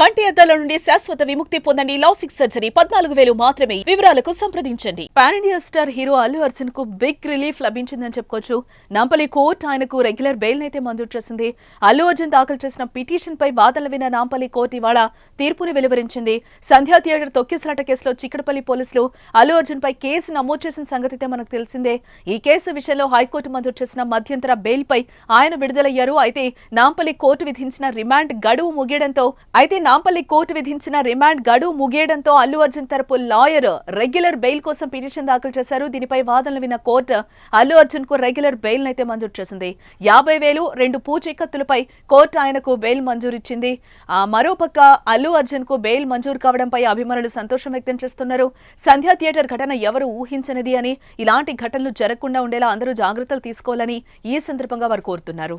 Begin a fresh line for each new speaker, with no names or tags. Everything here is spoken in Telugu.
కంటి అద్దాల నుండి శాశ్వత విముక్తి పొందండి లాసిక్ సర్జరీ. పద్నాలుగు వేలు మాత్రమే. వివరాలకు సంప్రదించండి. Pan India star hero Allu అర్జున్కు big relief లభించిందని చెప్పుకోవచ్చు. నాంపల్లి కోర్టు ఆయనకు రెగ్యులర్ బెయిల్ అయితే మంజూరు చేసింది. అల్లు అర్జున్ దాఖలు చేసిన పిటిషన్ పై వాదనలు విన్న నాంపల్లి కోర్టు ఇవాళ తీర్పుని వెలువరించింది. సంధ్యా థియేటర్ తొక్కిసలాట కేసులో చిక్కడపల్లి పోలీసులు అల్లు అర్జున్ పై కేసు నమోదు చేసిన సంగతి అయితే మనకు తెలిసిందే. ఈ కేసు విషయంలో హైకోర్టు మంజూరు చేసిన మధ్యంతర బెయిల్ పై ఆయన విడుదలయ్యారు. అయితే నాంపల్లి కోర్టు విధించిన రిమాండ్ గడువు ముగియడంతో అయితే నాంపల్లి కోర్టు విధించిన రిమాండ్ గడువు ముగియడంతో అల్లు అర్జున్ తరపు లాయర్ రెగ్యులర్ బెయిల్ కోసం పిటిషన్ దాఖలు చేశారు. దీనిపై వాదనలు విన్న కోర్టు అల్లు అర్జున్కు రెగ్యులర్ బెయిల్ అయితే మంజూరు చేసింది. యాభై వేలు రెండు పూచీకత్తులపై కోర్టు ఆయనకు బెయిల్ మంజూరిచ్చింది. ఆ మరోపక్క అల్లు అర్జున్కు బెయిల్ మంజూరు కావడంపై అభిమానులు సంతోషం వ్యక్తం చేస్తున్నారు. సంధ్యా థియేటర్ ఘటన ఎవరు ఊహించనిది అని ఇలాంటి ఘటనలు జరగకుండా ఉండేలా అందరూ జాగ్రత్తలు తీసుకోవాలని ఈ సందర్భంగా వారు కోరుతున్నారు.